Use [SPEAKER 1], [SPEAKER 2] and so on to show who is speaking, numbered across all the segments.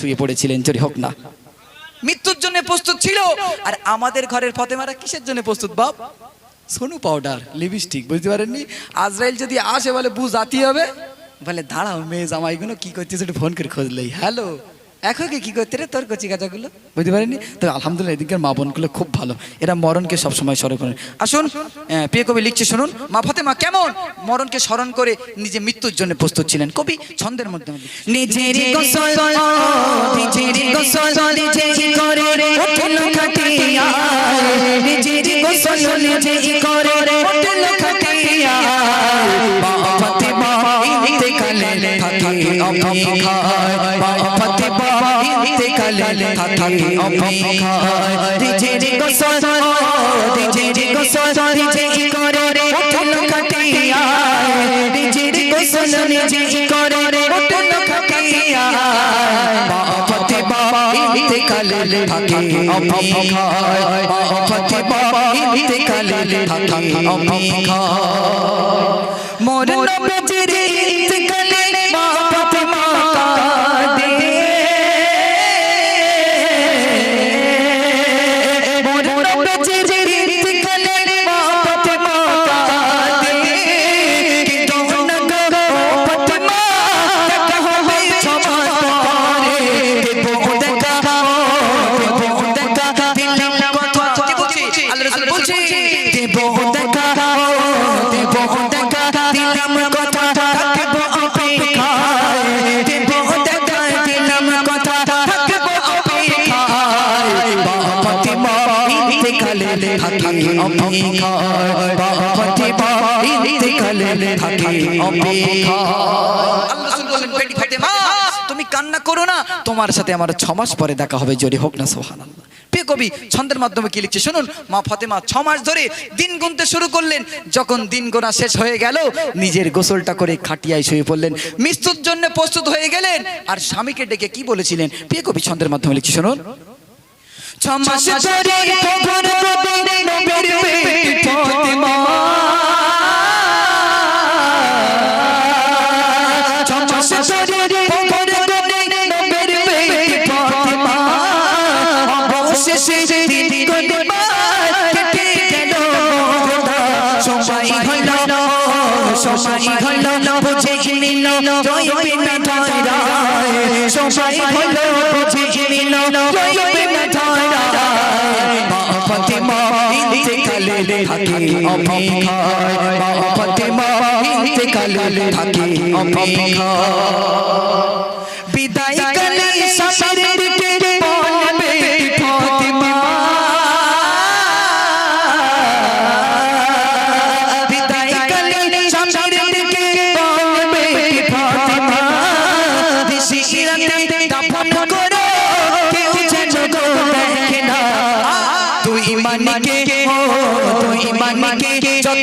[SPEAKER 1] শুয়ে পড়েছিলেন, চোরি হোক না। মৃত্যুর জন্য প্রস্তুত ছিল। আর আমাদের ঘরের ফতেমারা কিসের জন্য প্রস্তুত, বাপ? সোনু পাউডার, লিপস্টিক, বুঝতে পারেননি? আজরাইল যদি আসে, বলে বু জাতি হবে? বলে, দাঁড়াও মেয়ে জামাইগুলো, কি করছিস একটু ফোন করে খোঁজলেই হ্যালো? এখন কি করতে রে? তোর কচি কাচাগুলো বুঝতে পারেননি তবে আলহামদুলিল্লাহ এদিকের মা বোনগুলো খুব ভালো। এরা মরণকে সবসময় স্মরণ করেন আসুন প্রিয় কবি, লিখছে, শুনুন। মা ফতেমা কেমন? মরণকে স্মরণ করে নিজে মৃত্যুর জন্য প্রস্তুত ছিলেন। কবি ছন্দের মধ্যে
[SPEAKER 2] নিজের গোসল নিজের গোসল নিজে করে। উঠল খাটিয়া নিজের গোসল নিজে করে। থাকে অপেক্ষায় বা ইন্তেকালে থাকে অপেক্ষায় নিজের গোসল নিজের গোসল নিজে করে উঠল খাটিয়া নিজের গোসল নিজে করে উঠল ইন্তেকালে থাকে। অপেক্ষায় বাপতে ইন্তেকালে থাকে। অপেক্ষায় মোর নবজির ইন্তেকালে মা দিলাম কথা, থাকব অপেক্ষায়। দেব দেখা দিলাম কথা, থাকব অপেক্ষায়। বাপতি মা ইন্তেকালে থাকি অপেক্ষায়। বাপতি মা ইন্তেকালে থাকি অপেক্ষায়।
[SPEAKER 1] আল্লাহ রাসূল বেটি ফাতেমা তুমি কান্না করো না। তোমার সাথে আমার ছ মাস পরে দেখা হবে জোরে হোক না প্রিয় কবি, ছন্দের মাধ্যমে কি লিখছে? শুনুন, মা ফাতেমা ছ মাস ধরে দিন গুনতে শুরু করলেন। যখন দিন গোনা শেষ হয়ে গেল, নিজের গোসলটা করে খাটিয়ায় শুয়ে পড়লেন। মৃত্যুর জন্য প্রস্তুত হয়ে গেলেন। আর স্বামীকে ডেকে কি বলেছিলেন? প্রিয় কবি, ছন্দের মাধ্যমে লিখছে, শুনুন।
[SPEAKER 2] ছ মাস ধরে সময় হইল বুঝে নিল রইবে না ধরায় সময় হইল বুঝে নিল রইবে না ধরায় বাপতে মা ইন্তেকালে থাকি অপেক্ষায় বাপতে মা ইন্তেকালে থাকি অপেক্ষায়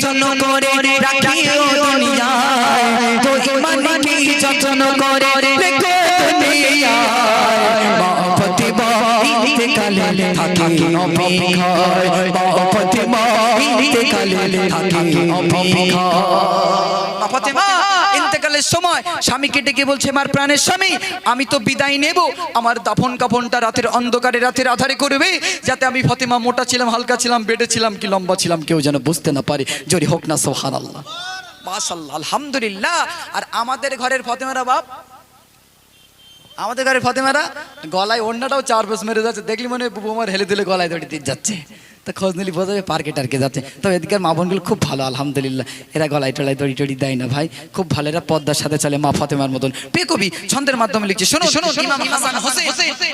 [SPEAKER 2] যত্ন করে রাখিও দুনিয়ায় তুই মানিকে যত্ন করে রেখো দুনিয়ায় বাপতি বাড়িতে কালে থাকি অপেক্ষায় বাপতি বাড়িতে কালে থাকি অপেক্ষায়
[SPEAKER 1] মা ফাতেমা ইন্তেকালের সময়। স্বামীকে ডেকে বলছে আমার প্রাণের স্বামী, আমি তো বিদায় নেব। আমার দাফন কাফনটা রাতের অন্ধকারে রাতের আধারে করবে, যাতে আমি ফতেমা মোটা ছিলাম, হালকা ছিলাম, বেডে ছিলাম কি লম্বা ছিলাম, কেউ যেন বুঝতে না পারে। জোরে হোক না সোহান আল্লাহ আলহামদুলিল্লাহ। আর আমাদের ঘরের ফতেমারা বাপ? আমাদের ঘরে ফতেমারা? গলায় অন্যটাও চার বস মেরে যাচ্ছে। দেখলি মনে হয় বুবু আমার হেলে দিলে গলায় দড়ি দিয়ে যাচ্ছে। তা খোঁজ নিলি বোঝা যাবে পার্কে টার্কে যাচ্ছে। তো এদিকের মা বোনগুলো খুব ভালো আলহামদুলিল্লাহ। এরা গলায় টলায় দড়ি টড়ি দেয় না ভাই। খুব ভালো এরা পদ্মার সাথে চলে মা ফাতেমার মতন। পে কবি ছন্দের মাধ্যমে লিখছে। শোনো শোনো ইমাম হাসান হোসেন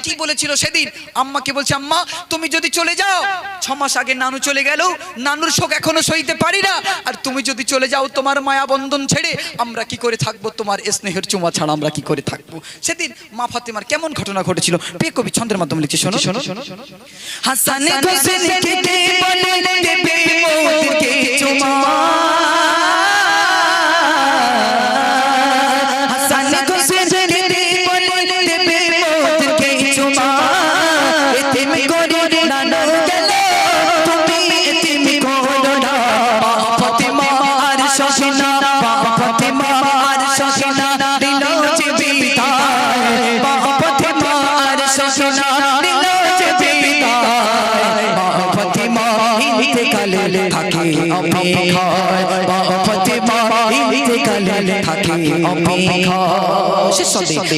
[SPEAKER 1] কি বলেছিল সেদিন? আম্মাকে বলছে আম্মা তুমি যদি চলে যাও ছ মাস আগে নানু চলে গেল। নানুর শোক এখনও সইতে পারি না। আর তুমি যদি চলে যাও তোমার মায়া বন্ধন ছেড়ে আমরা কি করে থাকব? তোমার স্নেহের চুমা ছাড়া আমরা কি করে থাকব? সেদিন মা ফাতেমার কেমন ঘটনা ঘটেছিল? পে কবি ছন্দের মাধ্যমে লিখছে শোনো শোনো শোনো
[SPEAKER 2] হাসান হোসেন বলে দেবে মোদেরকে চুমা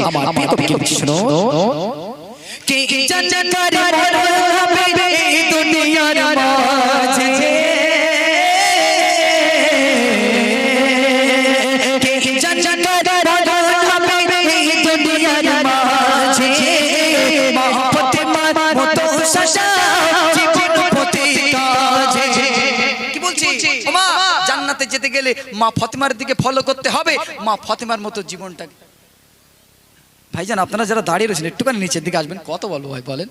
[SPEAKER 2] আমার কি জান্নাতের হবে
[SPEAKER 1] ওমা জান্নাতে যেতে গেলে মা ফতেমার দিকে ফলো করতে হবে। মা ফতেমার মতো জীবনটাকে। ভাইজান, আপনারা যারা দাঁড়িয়ে রয়েছেন, একটুখানি নিচের দিকে আসবেন। কত বলব ভাই, বলেন?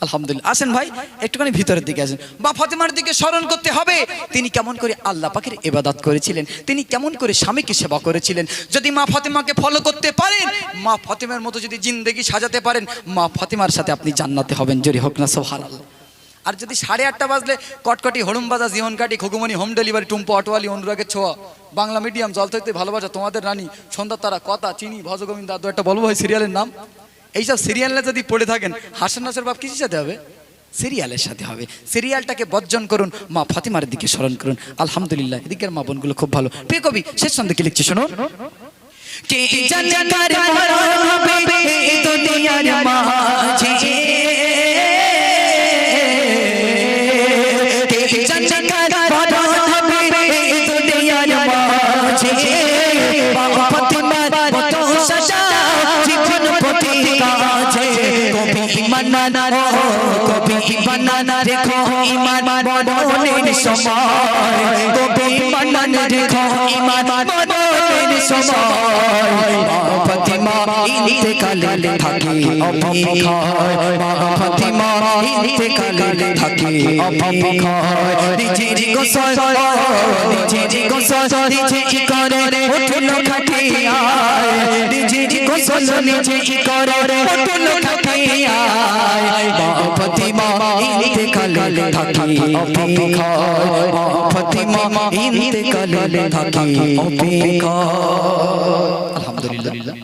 [SPEAKER 1] আলহামদুলিল্লাহ। আসেন ভাই, একটুখানি ভিতরের দিকে আসেন। বা ফতেমার দিকে স্মরণ করতে হবে। তিনি কেমন করে আল্লাহ পাখির ইবাদত করেছিলেন, তিনি কেমন করে স্বামীকে সেবা করেছিলেন। যদি মা ফতেমাকে ফলো করতে পারেন, মা ফতেমার মতো যদি জিন্দেগি সাজাতে পারেন, মা ফতেমার সাথে আপনি জান্নাতে হবেন। যদি হোক না সব হারাল আর যদি সাড়ে আটটা বাজলে কটকটি হরুম বাজা, জীবন কাটি খুকুমনি হোম ডেলিভারি, টুম্পো, অটোয়ালি, অনুরাগের ছোঁয়া। বাংলা মিডিয়াম, জল থাকতে ভালোবাসা, তোমাদের রানী সন্ধ্যা তারা, কথা, চিনি, ভজগোবিন্দ দু একটা বলব ভাই সিরিয়ালের নাম? এইসব সিরিয়ালে যদি পড়ে থাকেন, হাসান নাসের বাপ কিসের সাথে হবে? সিরিয়ালের সাথে হবে। সিরিয়ালটাকে বর্জন করুন, মা ফাতিমার দিকে স্মরণ করুন। আলহামদুলিল্লাহ, এদিকের মা বোনগুলো খুব ভালো। প্রিয় কবি, শেষ সন্ধ্যে কি লিখছে শুনুন?
[SPEAKER 2] কে জান্নাতের মরণ হবে এই দুনিয়ার মাঝে ইমানানা রেখো ইমান মরণের সময়। কবি ইমানানা রেখো ইমান মরণের সময়। ফাতিমা ইন্তেকালে থাকে অপেক্ষায় মা ফাতিমা ইন্তেকালে থাকে অপেক্ষায় নিজের গোসল নিজের গোসল নিজে করে, উঠল খাটিয়ায়। নিজের গোসল নিজে করে, উঠল খাটিয়ায়। অপেক্ষায় ফাতিমা ইন্তেকালে থাকে অপেক্ষায়
[SPEAKER 1] আলহামদুলিল্লাহ।